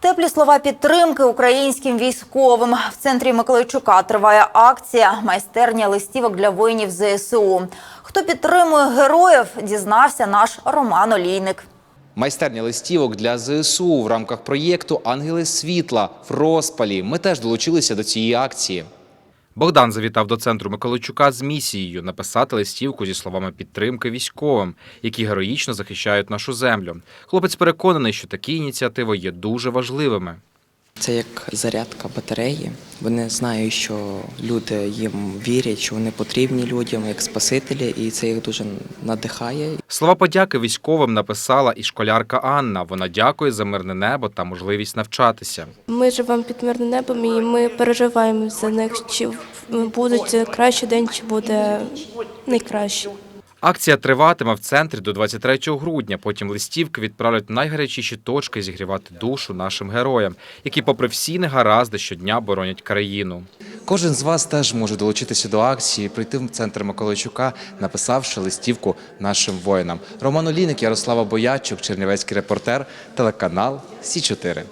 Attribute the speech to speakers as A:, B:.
A: Теплі слова підтримки українським військовим. В центрі Миколайчука триває акція майстерня листівок для воїнів ЗСУ. Хто підтримує героїв, дізнався наш Роман Олійник.
B: Майстерня листівок для ЗСУ в рамках проєкту Ангели світла в розпалі. Ми теж долучилися до цієї акції. Богдан завітав до центру Миколайчука з місією написати листівку зі словами підтримки військовим, які героїчно захищають нашу землю. Хлопець переконаний, що такі ініціативи є дуже важливими.
C: Це як зарядка батареї. Вони знають, що люди їм вірять, що вони потрібні людям як спасителі, і це їх дуже надихає.
B: Слова подяки військовим написала і школярка Анна. Вона дякує за мирне небо та можливість навчатися.
D: Ми живемо під мирним небом і ми переживаємо за них, чи будуть кращий день, чи буде найкраще.
B: Акція триватиме в центрі до 23 грудня. Потім листівки відправлять найгарячіші точки зігрівати душу нашим героям, які, попри всі негаразди, щодня боронять країну. Кожен з вас теж може долучитися до акції, прийти в центр Миколайчука, написавши листівку нашим воїнам. Роман Олійник, Ярослава Боячук, Чернівецький репортер, телеканал Сі 4